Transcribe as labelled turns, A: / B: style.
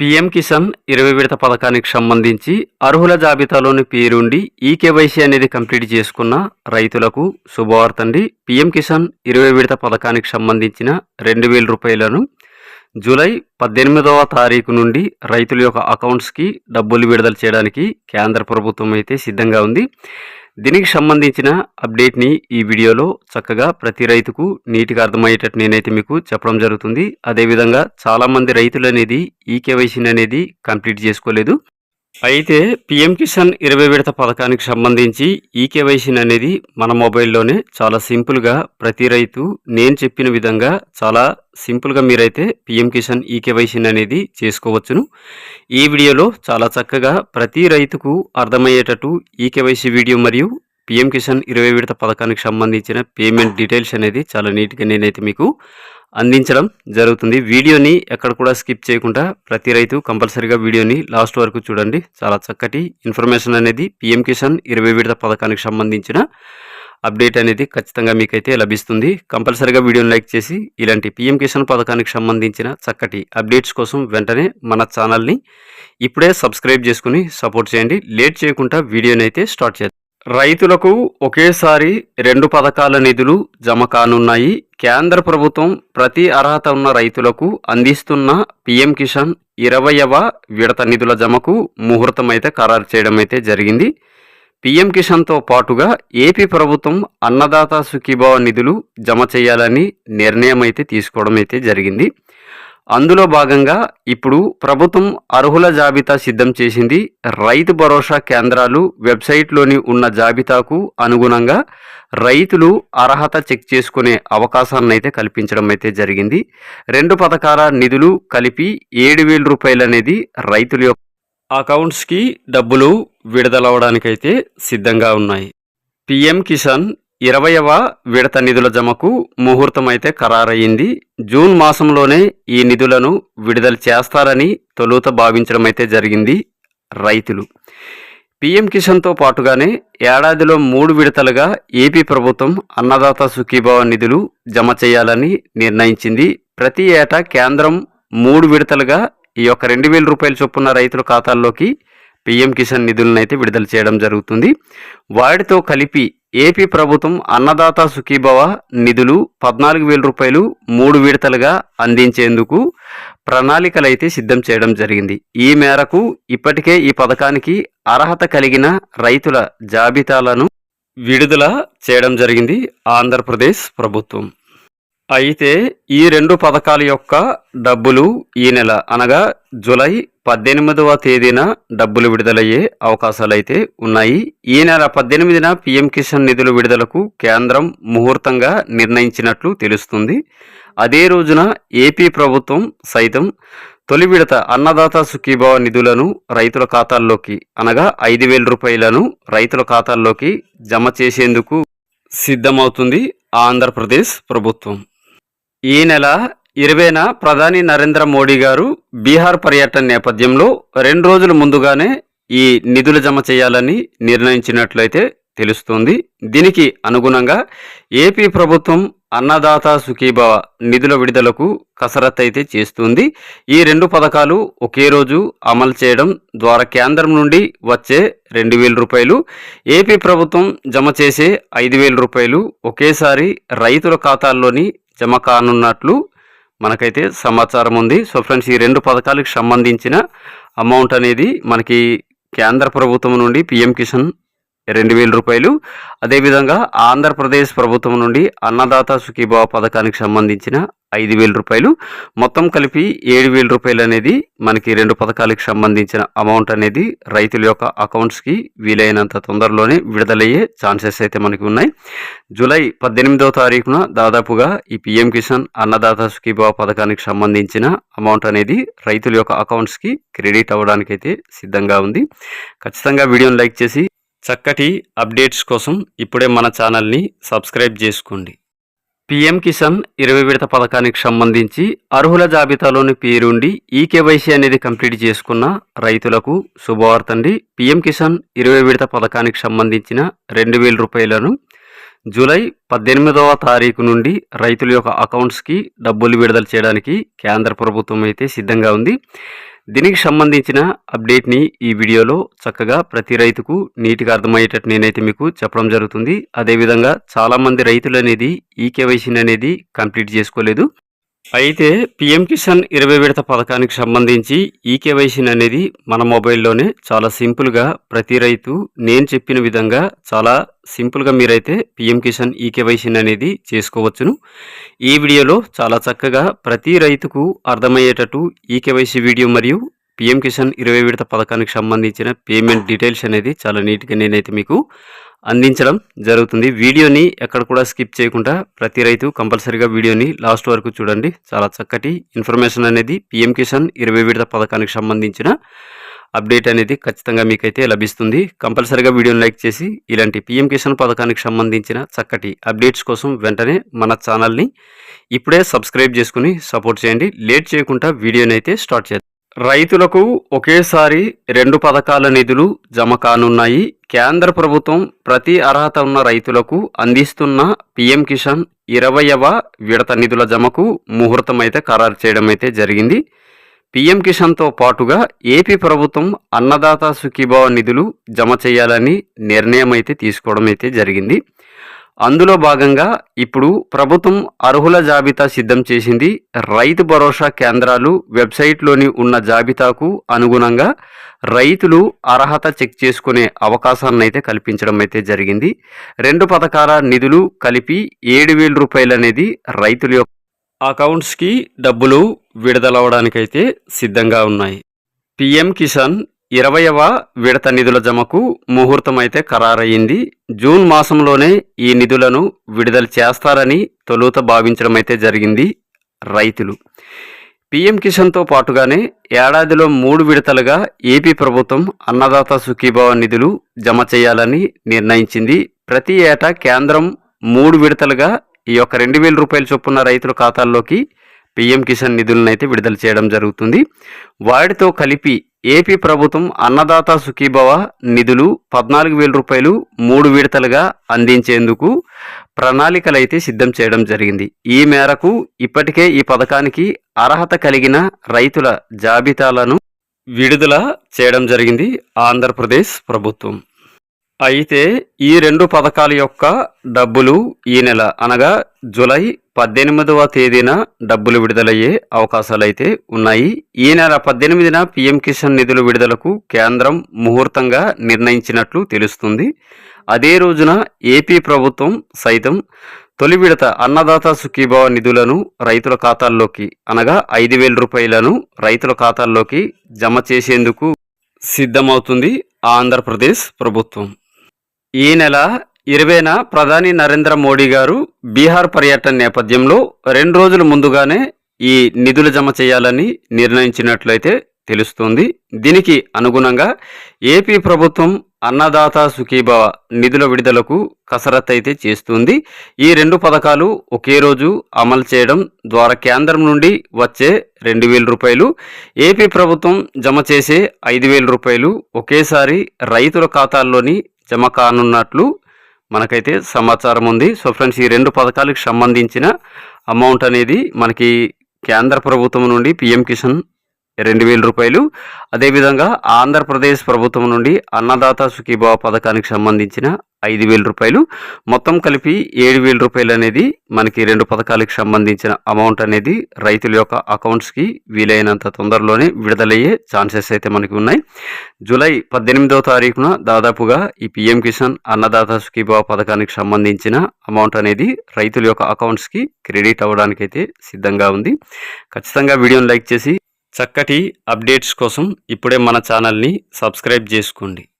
A: PM Kisan ఇరవై విడత పథకానికి సంబంధించి అర్హుల జాబితాలోని పేరుండి ఈ కేవైసీ అనేది కంప్లీట్ చేసుకున్న రైతులకు శుభవార్తండి. పీఎం కిసాన్ ఇరవై విడత పథకానికి సంబంధించిన రెండు వేల రూపాయలను జూలై పద్దెనిమిదవ తారీఖు నుండి రైతుల యొక్క అకౌంట్స్కి డబ్బులు విడుదల చేయడానికి కేంద్ర ప్రభుత్వం అయితే సిద్ధంగా ఉంది. దీనికి సంబంధించిన అప్డేట్ని ఈ వీడియోలో చక్కగా ప్రతి రైతుకు నీట్గా అర్థమయ్యేటట్టు నేనైతే మీకు చెప్పడం జరుగుతుంది. అదేవిధంగా చాలామంది రైతులు అనేది ఈ కేవైసీని అనేది కంప్లీట్ చేసుకోలేదు. అయితే పిఎం కిసాన్ ఇరవై విడత పథకానికి సంబంధించి ఈ అనేది మన మొబైల్లోనే చాలా సింపుల్గా ప్రతి రైతు నేను చెప్పిన విధంగా చాలా సింపుల్గా మీరైతే పిఎం కిసాన్ ఈ కేవైసీని అనేది చేసుకోవచ్చును. ఈ వీడియోలో చాలా చక్కగా ప్రతి రైతుకు అర్థమయ్యేటట్టు ఈ కేవైసీ వీడియో మరియు పిఎం కిసాన్ ఇరవై విడత పథకానికి సంబంధించిన పేమెంట్ డీటెయిల్స్ అనేది చాలా నీట్గా నేనైతే మీకు అందించడం జరుగుతుంది. వీడియోని ఎక్కడ కూడా స్కిప్ చేయకుండా ప్రతి రైతు కంపల్సరీగా వీడియోని లాస్ట్ వరకు చూడండి. చాలా చక్కటి ఇన్ఫర్మేషన్ అనేది పిఎం కిసాన్ ఇరవై విడత పథకానికి సంబంధించిన అప్డేట్ అనేది ఖచ్చితంగా మీకైతే లభిస్తుంది. కంపల్సరీగా వీడియోని లైక్ చేసి ఇలాంటి పిఎం కిసాన్ పథకానికి సంబంధించిన చక్కటి అప్డేట్స్ కోసం వెంటనే మన ఛానల్ని ఇప్పుడే సబ్స్క్రైబ్ చేసుకుని సపోర్ట్ చేయండి. లేట్ చేయకుండా వీడియోని అయితే స్టార్ట్ చేద్దాం. రైతులకు ఒకేసారి రెండు పథకాల నిధులు జమ కానున్నాయి. కేంద్ర ప్రభుత్వం ప్రతి అర్హత ఉన్న రైతులకు అందిస్తున్న పీఎం కిసాన్ ఇరవయవ విడత నిధుల జమకు ముహూర్తం అయితే ఖరారు చేయడం అయితే జరిగింది. పీఎం కిసాన్తో పాటుగా ఏపీ ప్రభుత్వం అన్నదాత సుఖీభావ నిధులు జమ చేయాలని నిర్ణయం అయితే తీసుకోవడం అయితే జరిగింది. అందులో భాగంగా ఇప్పుడు ప్రభుత్వం అర్హుల జాబితా సిద్ధం చేసింది. రైతు భరోసా కేంద్రాలు వెబ్సైట్లోని ఉన్న జాబితాకు అనుగుణంగా రైతులు అర్హత చెక్ చేసుకునే అవకాశాన్ని అయితే కల్పించడం అయితే జరిగింది. రెండు పథకాల నిధులు కలిపి ఏడు వేల రూపాయలు అనేది రైతుల యొక్క అకౌంట్స్కి డబ్బులు విడుదలవడానికైతే సిద్ధంగా ఉన్నాయి. పిఎం కిసాన్ ఇరవయవ విడత నిధుల జమకు ముహూర్తం అయితే ఖరారయ్యింది. జూన్ మాసంలోనే ఈ నిధులను విడుదల చేస్తారని తొలుత భావించడం అయితే జరిగింది రైతులు. పిఎం కిసాన్తో పాటుగానే ఏడాదిలో మూడు విడతలుగా ఏపీ ప్రభుత్వం అన్నదాత సుఖీభావ నిధులు జమ చేయాలని నిర్ణయించింది. ప్రతి ఏటా కేంద్రం మూడు విడతలుగా ఈ యొక్క రెండు వేల రూపాయల చొప్పున రైతుల ఖాతాల్లోకి పిఎం కిసాన్ నిధులను అయితే విడుదల చేయడం జరుగుతుంది. వాటితో కలిపి ఏపీ ప్రభుత్వం అన్నదాత సుఖీభవ నిధులు పద్నాలుగు వేల రూపాయలు మూడు విడతలుగా అందించేందుకు ప్రణాళికలు అయితే సిద్ధం చేయడం జరిగింది. ఈ మేరకు ఇప్పటికే ఈ పథకానికి అర్హత కలిగిన రైతుల జాబితాలను విడుదల చేయడం జరిగింది ఆంధ్రప్రదేశ్ ప్రభుత్వం. అయితే ఈ రెండు పథకాల యొక్క డబ్బులు ఈ నెల అనగా జూలై పద్దెనిమిదవ తేదీన డబ్బులు విడుదలయ్యే అవకాశాలు అయితే ఉన్నాయి. ఈ నెల పద్దెనిమిదిన పీఎం కిసాన్ నిధుల విడుదలకు కేంద్రం ముహూర్తంగా నిర్ణయించినట్లు తెలుస్తుంది. అదే రోజున ఏపీ ప్రభుత్వం సైతం తొలి విడత అన్నదాత సుఖీభావ నిధులను రైతుల ఖాతాల్లోకి అనగా ఐదు వేల రూపాయలను రైతుల ఖాతాల్లోకి జమ చేసేందుకు సిద్ధమవుతుంది ఆంధ్రప్రదేశ్ ప్రభుత్వం. ఈ నెల ఇరవైన ప్రధాని నరేంద్ర మోడీ గారు బీహార్ పర్యటన నేపథ్యంలో రెండు రోజుల ముందుగానే ఈ నిధులు జమ చేయాలని నిర్ణయించినట్లయితే తెలుస్తుంది. దీనికి అనుగుణంగా ఏపీ ప్రభుత్వం అన్నదాత సుఖీభవ నిధుల విడుదలకు కసరత్తు అయితే చేస్తుంది. ఈ రెండు పథకాలు ఒకే రోజు అమలు చేయడం ద్వారా కేంద్రం నుండి వచ్చే రెండు వేల రూపాయలు ఏపీ ప్రభుత్వం జమ చేసే ఐదు వేల రూపాయలు ఒకేసారి రైతుల ఖాతాల్లోని జమ కానున్నట్లు మనకైతే సమాచారం ఉంది. సో ఫ్రెండ్స్ ఈ రెండు పథకాలకు సంబంధించిన అమౌంట్ అనేది మనకి కేంద్ర ప్రభుత్వం నుండి పిఎం కిసాన్ రెండు వేల రూపాయలు. అదేవిధంగా ఆంధ్రప్రదేశ్ ప్రభుత్వం నుండి అన్నదాత సుఖీభావ పథకానికి సంబంధించిన ఐదు వేల రూపాయలు. మొత్తం కలిపి ఏడు వేల రూపాయలు అనేది మనకి రెండు పథకాలకు సంబంధించిన అమౌంట్ అనేది రైతుల యొక్క అకౌంట్స్కి వీలైనంత తొందరలోనే విడుదలయ్యే ఛాన్సెస్ అయితే మనకి ఉన్నాయి. జూలై పద్దెనిమిదవ తారీఖున దాదాపుగా ఈ పిఎం కిసాన్ అన్నదాత సుఖీభావ పథకానికి సంబంధించిన అమౌంట్ అనేది రైతుల యొక్క అకౌంట్స్కి క్రెడిట్ అవ్వడానికి అయితే సిద్ధంగా ఉంది. ఖచ్చితంగా వీడియోని లైక్ చేసి చక్కటి అప్డేట్స్ కోసం ఇప్పుడే మన ఛానల్ని సబ్స్క్రైబ్ చేసుకోండి. పిఎం కిసాన్ ఇరవై విడత పథకానికి సంబంధించి అర్హుల జాబితాలోని పేరుండి ఈ కేవైసీ అనేది కంప్లీట్ చేసుకున్న రైతులకు శుభవార్తండి పీఎం పిఎం కిసాన్ ఇరవై విడత పథకానికి సంబంధించిన రెండు వేల రూపాయలను జూలై పద్దెనిమిదవ తారీఖు నుండి రైతుల యొక్క అకౌంట్స్కి డబ్బులు విడుదల చేయడానికి కేంద్ర ప్రభుత్వం అయితే సిద్ధంగా ఉంది. దీనికి సంబంధించిన అప్డేట్ని ఈ వీడియోలో చక్కగా ప్రతి రైతుకు నీట్గా అర్థమయ్యేటట్టు నేనైతే మీకు చెప్పడం జరుగుతుంది. అదేవిధంగా చాలామంది రైతులు అనేది ఈ కేవైసీని అనేది కంప్లీట్ చేసుకోలేదు. అయితే పిఎం కిసాన్ ఇరవై విడత పథకానికి సంబంధించి ఈ అనేది మన మొబైల్లోనే చాలా సింపుల్గా ప్రతి రైతు నేను చెప్పిన విధంగా చాలా సింపుల్గా మీరైతే పిఎం కిసాన్ ఈ కేవైసీని అనేది చేసుకోవచ్చును. ఈ వీడియోలో చాలా చక్కగా ప్రతి రైతుకు అర్థమయ్యేటట్టు ఈ కేవైసీ వీడియో మరియు పిఎం కిసాన్ ఇరవై విడత పథకానికి సంబంధించిన పేమెంట్ డీటెయిల్స్ అనేది చాలా నీట్గా నేనైతే మీకు అందించడం జరుగుతుంది. వీడియోని ఎక్కడ కూడా స్కిప్ చేయకుండా ప్రతి రైతు కంపల్సరీగా వీడియోని లాస్ట్ వరకు చూడండి. చాలా చక్కటి ఇన్ఫర్మేషన్ అనేది పిఎం కిసాన్ ఇరవై విడత పథకానికి సంబంధించిన అప్డేట్ అనేది ఖచ్చితంగా మీకైతే లభిస్తుంది. కంపల్సరీగా వీడియోని లైక్ చేసి ఇలాంటి పిఎం కిసాన్ పథకానికి సంబంధించిన చక్కటి అప్డేట్స్ కోసం వెంటనే మన ఛానల్ని ఇప్పుడే సబ్స్క్రైబ్ చేసుకుని సపోర్ట్ చేయండి. లేట్ చేయకుండా వీడియోని అయితే స్టార్ట్ చేద్దాం. రైతులకు ఒకేసారి రెండు పథకాల నిధులు జమ కానున్నాయి. కేంద్ర ప్రభుత్వం ప్రతి అర్హత ఉన్న రైతులకు అందిస్తున్న పీఎం కిసాన్ ఇరవయవ విడత నిధుల జమకు ముహూర్తం అయితే ఖరారు చేయడం అయితే జరిగింది. పీఎం కిసాన్తో పాటుగా ఏపీ ప్రభుత్వం అన్నదాత సుఖీభావ నిధులు జమ చేయాలని నిర్ణయం అయితే తీసుకోవడం అయితే జరిగింది. అందులో భాగంగా ఇప్పుడు ప్రభుత్వం అర్హుల జాబితా సిద్ధం చేసింది. రైతు భరోసా కేంద్రాలు వెబ్సైట్లోని ఉన్న జాబితాకు అనుగుణంగా రైతులు అర్హత చెక్ చేసుకునే అవకాశాన్ని అయితే కల్పించడం అయితే జరిగింది. రెండు పథకాల నిధులు కలిపి ఏడు వేల రూపాయలు అనేది రైతుల యొక్క అకౌంట్స్కి డబ్బులు విడుదలవడానికైతే సిద్ధంగా ఉన్నాయి. పిఎం కిసాన్ ఇరవయవ విడత నిధుల జమకు ముహూర్తం అయితే ఖరారయ్యింది. జూన్ మాసంలోనే ఈ నిధులను విడుదల చేస్తారని తొలుత భావించడం అయితే జరిగింది రైతులు. పీఎం కిసాన్తో పాటుగానే ఏడాదిలో మూడు విడతలుగా ఏపీ ప్రభుత్వం అన్నదాత సుఖీభావ నిధులు జమ చేయాలని నిర్ణయించింది. ప్రతి ఏటా కేంద్రం మూడు విడతలుగా ఈ యొక్క రెండు వేల రూపాయల చొప్పున రైతుల ఖాతాల్లోకి పీఎం కిసాన్ నిధులను అయితే విడుదల చేయడం జరుగుతుంది. వాటితో కలిపి ఏపీ ప్రభుత్వం అన్నదాత సుఖీభవ నిధులు పద్నాలుగు వేల రూపాయలు మూడు విడతలుగా అందించేందుకు ప్రణాళికలైతే సిద్ధం చేయడం జరిగింది. ఈ మేరకు ఇప్పటికే ఈ పథకానికి అర్హత కలిగిన రైతుల జాబితాలను విడుదల చేయడం జరిగింది ఆంధ్రప్రదేశ్ ప్రభుత్వం. అయితే ఈ రెండు పథకాల యొక్క డబ్బులు ఈ నెల అనగా జూలై పద్దెనిమిదవ తేదీన డబ్బులు విడుదలయ్యే అవకాశాలు అయితే ఉన్నాయి. ఈ నెల పద్దెనిమిదిన పీఎం కిసాన్ నిధుల విడుదలకు కేంద్రం ముహూర్తంగా నిర్ణయించినట్లు తెలుస్తుంది. అదే రోజున ఏపీ ప్రభుత్వం సైతం తొలి విడత అన్నదాత సుఖీభావ నిధులను రైతుల ఖాతాల్లోకి అనగా ఐదు వేల రూపాయలను రైతుల ఖాతాల్లోకి జమ చేసేందుకు సిద్ధమవుతుంది ఆంధ్రప్రదేశ్ ప్రభుత్వం. ఈ నెల ఇరవైన ప్రధాని నరేంద్ర మోడీ గారు బీహార్ పర్యటన నేపథ్యంలో రెండు రోజుల ముందుగానే ఈ నిధులు జమ చేయాలని నిర్ణయించినట్లయితే తెలుస్తుంది. దీనికి అనుగుణంగా ఏపీ ప్రభుత్వం అన్నదాత సుఖీభవ నిధుల విడుదలకు కసరత్తు అయితే చేస్తుంది. ఈ రెండు పథకాలు ఒకే రోజు అమలు చేయడం ద్వారా కేంద్రం నుండి వచ్చే రెండు వేల రూపాయలు ఏపీ ప్రభుత్వం జమ చేసే ఐదు వేల రూపాయలు ఒకేసారి రైతుల ఖాతాల్లోని జమ కానున్నట్లు మనకైతే సమాచారం ఉంది. సో ఫ్రెండ్స్ ఈ రెండు పథకాలకు సంబంధించిన అమౌంట్ అనేది మనకి కేంద్ర ప్రభుత్వం నుండి పిఎం కిసాన్ రెండు వేల రూపాయలు. అదేవిధంగా ఆంధ్రప్రదేశ్ ప్రభుత్వం నుండి అన్నదాత సుఖీభావ పథకానికి సంబంధించిన ఐదు వేల రూపాయలు. మొత్తం కలిపి ఏడు వేల రూపాయలు అనేది మనకి రెండు పథకాలకు సంబంధించిన అమౌంట్ అనేది రైతుల యొక్క అకౌంట్స్కి వీలైనంత తొందరలోనే విడుదలయ్యే ఛాన్సెస్ అయితే మనకి ఉన్నాయి. జూలై పద్దెనిమిదవ తారీఖున దాదాపుగా ఈ పిఎం కిసాన్ అన్నదాత సుఖీభావ పథకానికి సంబంధించిన అమౌంట్ అనేది రైతుల యొక్క అకౌంట్స్కి క్రెడిట్ అవ్వడానికైతే సిద్ధంగా ఉంది. ఖచ్చితంగా వీడియోని లైక్ చేసి చక్కటి అప్డేట్స్ కోసం ఇప్పుడే మన ఛానల్ని సబ్స్క్రైబ్ చేసుకోండి.